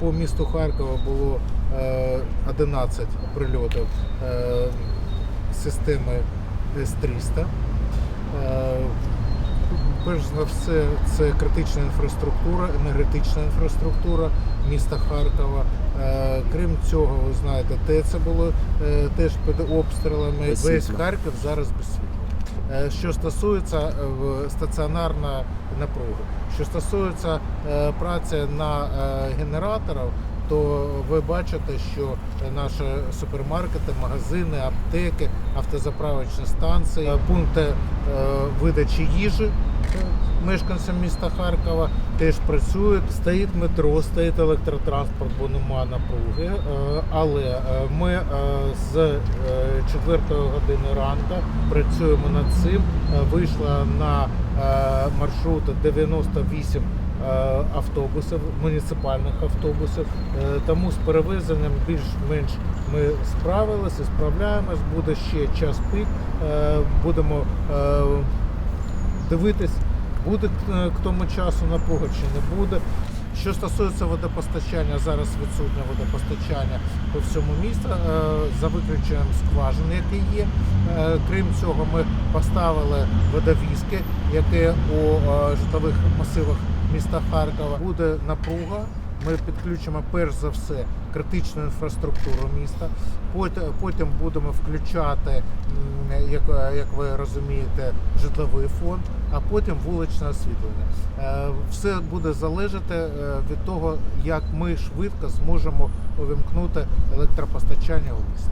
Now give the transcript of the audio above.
По місту Харкова було е, 11 прильотів е, системи С-300. Е, Перш за все, це критична інфраструктура, енергетична інфраструктура міста Харкова. Е, Крім цього, ви знаєте, ТЕЦ було е, теж під обстрілами. Весь. Харків зараз без світла. Е, Що стосується е, стаціонарна напруга, що стосується е, праці на генераторах, то ви бачите, що наші супермаркети, магазини, аптеки, автозаправочні станції, пункти видачі їжі мешканцям міста Харкова теж працюють. Стоїть метро, стоїть електротранспорт, бо нема напруги. Але ми з 4 години ранку працюємо над цим. Е, Вийшла на е, маршрут 98 е, автобусів, муніципальних автобусів. Е, Тому з перевезенням більш-менш ми справилися, справляємось. Буде ще час пік. Е, Будемо е, дивитись, буде е, к тому часу напруга чи не буде. Що стосується водопостачання, зараз відсутнє водопостачання по всьому місту, е, за виключенням скважин, які є. Е, Крім цього, ми поставили водовізки, які у е, житлових масивах міста Харкова. Буде напруга. Ми підключимо перш за все критичну інфраструктуру міста. Потім, будемо включати, як, як ви розумієте, житловий фонд, а потім вуличне освітлення. Е, Все буде залежати е, від того, як ми швидко зможемо увімкнути електропостачання у місті.